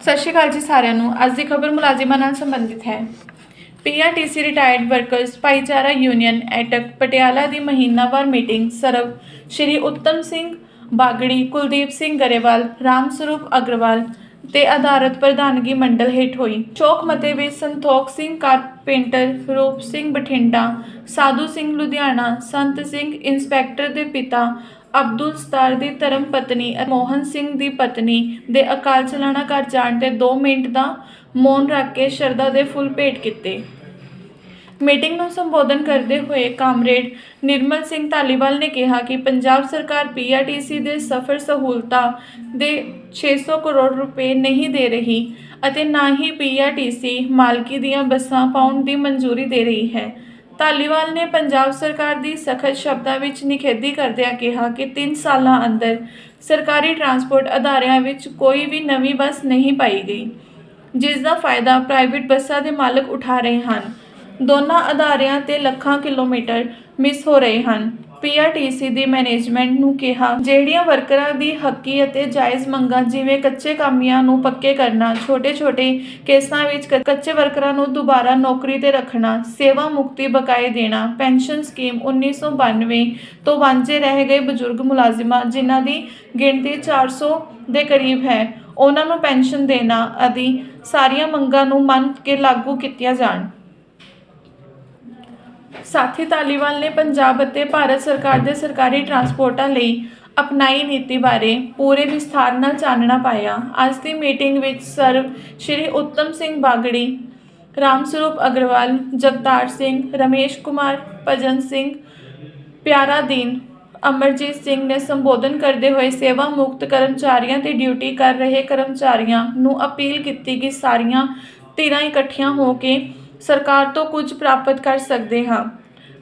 ਸਤਿ ਸ਼੍ਰੀ ਅਕਾਲ ਜੀ ਸਾਰਿਆਂ ਨੂੰ। ਅੱਜ ਦੀ ਖਬਰ ਮੁਲਾਜ਼ਮਾਂ ਨਾਲ ਸੰਬੰਧਿਤ ਹੈ। ਪੀਆਰਟੀਸੀ ਰਿਟਾਇਰਡ ਵਰਕਰਸ ਭਾਈਚਾਰਾ ਯੂਨੀਅਨ ਐਟਕ ਪਟਿਆਲਾ ਦੀ ਮਹੀਨਾਵਾਰ ਮੀਟਿੰਗ ਸਰਵ ਸ਼੍ਰੀ ਉੱਤਮ ਸਿੰਘ ਬਾਗੜੀ, ਕੁਲਦੀਪ ਸਿੰਘ ਗਰੇਵਾਲ, ਰਾਮ ਸਰੂਪ ਅਗਰਵਾਲ ਤੇ ਆਧਾਰਤ ਪ੍ਰਧਾਨਗੀ ਮੰਡਲ ਹੇਠ ਹੋਈ। ਚੌਕ ਮਤੇ ਵਿੱਚ ਸੰਤੋਖ ਸਿੰਘ ਕਾਰਪੇਂਟਰ, ਰੂਪ ਸਿੰਘ ਬਠਿੰਡਾ, ਸਾਧੂ ਸਿੰਘ ਲੁਧਿਆਣਾ, ਸੰਤ ਸਿੰਘ ਇੰਸਪੈਕਟਰ ਦੇ ਪਿਤਾ, ਅਬਦੁਲ ਸਤਾਰ ਦੀ ਧਰਮ ਪਤਨੀ ਮੋਹਨ ਸਿੰਘ ਦੀ ਪਤਨੀ ਦੇ ਅਕਾਲ ਚਲਾਣਾ ਘਰ ਜਾਣ ਤੇ 2 ਮਿੰਟ ਦਾ ਮੌਨ ਰੱਖ ਕੇ ਸ਼ਰਧਾ ਦੇ ਫੁੱਲ ਭੇਟ ਕੀਤੇ। ਮੀਟਿੰਗ ਨੂੰ ਸੰਬੋਧਨ ਕਰਦੇ ਹੋਏ ਕਾਮਰੇਡ ਨਿਰਮਲ ਸਿੰਘ ਧਾਲੀਵਾਲ ਨੇ ਕਿਹਾ ਕਿ ਪੰਜਾਬ ਸਰਕਾਰ ਪੀਆਰਟੀਸੀ ਦੇ ਸਫ਼ਰ ਸਹੂਲਤਾਂ ਦੇ 600 ਕਰੋੜ ਰੁਪਏ ਨਹੀਂ ਦੇ ਰਹੀ ਅਤੇ ਨਾ ਹੀ ਪੀਆਰਟੀਸੀ ਮਾਲਕੀ ਦੀਆਂ ਬੱਸਾਂ ਪਾਉਣ ਦੀ ਮਨਜ਼ੂਰੀ ਦੇ ਰਹੀ ਹੈ। ਧਾਲੀਵਾਲ ਨੇ ਪੰਜਾਬ ਸਰਕਾਰ ਦੀ ਸਖਤ ਸ਼ਬਦਾਂ ਵਿੱਚ ਨਿਖੇਧੀ ਕਰਦਿਆਂ ਕਿਹਾ ਕਿ 3 ਸਾਲਾਂ ਅੰਦਰ ਸਰਕਾਰੀ ਟਰਾਂਸਪੋਰਟ ਅਦਾਰਿਆਂ ਵਿੱਚ ਕੋਈ ਵੀ ਨਵੀਂ ਬੱਸ ਨਹੀਂ ਪਾਈ ਗਈ, ਜਿਸ ਦਾ ਫਾਇਦਾ ਪ੍ਰਾਈਵੇਟ ਬੱਸਾਂ ਦੇ ਮਾਲਕ ਉਠਾ ਰਹੇ ਹਨ। ਦੋਨਾਂ ਅਦਾਰਿਆਂ ਤੇ ਲੱਖਾਂ ਕਿਲੋਮੀਟਰ ਮਿਸ ਹੋ ਰਹੇ ਹਨ। ਪੀਆਰਟੀਸੀ ਦੀ ਮੈਨੇਜਮੈਂਟ ਨੂੰ ਕਿਹਾ, ਜਿਹੜੀਆਂ ਵਰਕਰਾਂ ਦੀ ਹੱਕੀ ਅਤੇ ਜਾਇਜ਼ ਮੰਗਾਂ ਜਿਵੇਂ ਕੱਚੇ ਕਾਮਿਆਂ ਨੂੰ ਪੱਕੇ ਕਰਨਾ, ਛੋਟੇ-ਛੋਟੇ ਕੇਸਾਂ ਵਿੱਚ ਕ- ਕੱਚੇ ਵਰਕਰਾਂ ਨੂੰ ਦੁਬਾਰਾ ਨੌਕਰੀ ਤੇ ਰੱਖਣਾ, ਸੇਵਾ ਮੁਕਤੀ ਬਕਾਏ ਦੇਣਾ, ਪੈਨਸ਼ਨ ਸਕੀਮ 1992 ਤੋਂ ਵਾਂਝੇ ਰਹਿ ਗਏ ਬਜ਼ੁਰਗ ਮੁਲਾਜ਼ਮਾਂ ਜਿਨ੍ਹਾਂ ਦੀ ਗਿਣਤੀ 400 ਦੇ ਕਰੀਬ ਹੈ, ਉਹਨਾਂ ਨੂੰ ਪੈਨਸ਼ਨ ਦੇਣਾ ਆਦਿ ਸਾਰੀਆਂ ਮੰਗਾਂ ਨੂੰ ਮੰਨ ਕੇ ਲਾਗੂ ਕੀਤੀਆਂ ਜਾਣ। ਸਾਥੀ ਤਾਲੀਵਾਲ ਨੇ ਪੰਜਾਬ ਅਤੇ ਭਾਰਤ ਸਰਕਾਰ ਦੇ ਸਰਕਾਰੀ ਟਰਾਂਸਪੋਰਟਾਂ ਲਈ ਅਪਣਾਈ ਨੀਤੀ ਬਾਰੇ ਪੂਰੇ ਵਿਸਥਾਰ ਨਾਲ ਚਾਨਣਾ ਪਾਇਆ। ਅੱਜ ਦੀ ਮੀਟਿੰਗ ਵਿੱਚ ਸਰਵ ਸ਼੍ਰੀ ਉੱਤਮ ਸਿੰਘ ਬਾਗੜੀ, ਰਾਮ ਸਰੂਪ ਅਗਰਵਾਲ, ਜਗਤਾਰ ਸਿੰਘ, ਰਮੇਸ਼ ਕੁਮਾਰ, ਭਜਨ ਸਿੰਘ, ਪਿਆਰਾ ਦੀਨ, ਅਮਰਜੀਤ ਸਿੰਘ ਨੇ ਸੰਬੋਧਨ ਕਰਦੇ ਹੋਏ ਸੇਵਾ ਮੁਕਤ ਕਰਮਚਾਰੀਆਂ ਤੇ ਡਿਊਟੀ ਕਰ ਰਹੇ ਕਰਮਚਾਰੀਆਂ ਨੂੰ ਅਪੀਲ ਕੀਤੀ ਕਿ ਸਾਰੀਆਂ ਧਿਰਾਂ ਇਕੱਠੀਆਂ ਹੋ ਕੇ ਸਰਕਾਰ ਤੋਂ ਕੁਝ ਪ੍ਰਾਪਤ ਕਰ ਸਕਦੇ ਹਾਂ।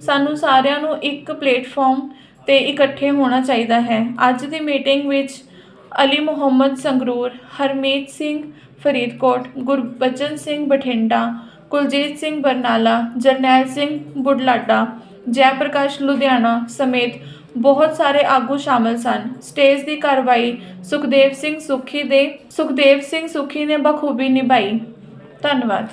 ਸਾਨੂੰ ਸਾਰਿਆਂ ਨੂੰ ਇੱਕ ਪਲੇਟਫਾਰਮ ਤੇ ਇਕੱਠੇ ਹੋਣਾ ਚਾਹੀਦਾ ਹੈ। ਅੱਜ ਦੀ ਮੀਟਿੰਗ ਵਿੱਚ ਅਲੀ ਮੁਹੰਮਦ ਸੰਗਰੂਰ, ਹਰਮੀਤ ਸਿੰਘ ਫਰੀਦਕੋਟ, ਗੁਰਬਚਨ ਸਿੰਘ ਬਠਿੰਡਾ, ਕੁਲਜੀਤ ਸਿੰਘ ਬਰਨਾਲਾ, ਜਰਨੈਲ ਸਿੰਘ ਬੁਢਲਾਡਾ ਜੈ ਪ੍ਰਕਾਸ਼ ਲੁਧਿਆਣਾ ਸਮੇਤ ਬਹੁਤ ਸਾਰੇ ਆਗੂ ਸ਼ਾਮਲ ਸਨ। ਸਟੇਜ ਦੀ ਕਾਰਵਾਈ ਸੁਖਦੇਵ ਸਿੰਘ ਸੁਖੀ ਦੇ ਸੁਖਦੇਵ ਸਿੰਘ ਸੁਖੀ ਨੇ ਬਖੂਬੀ ਨਿਭਾਈ। ਧੰਨਵਾਦ।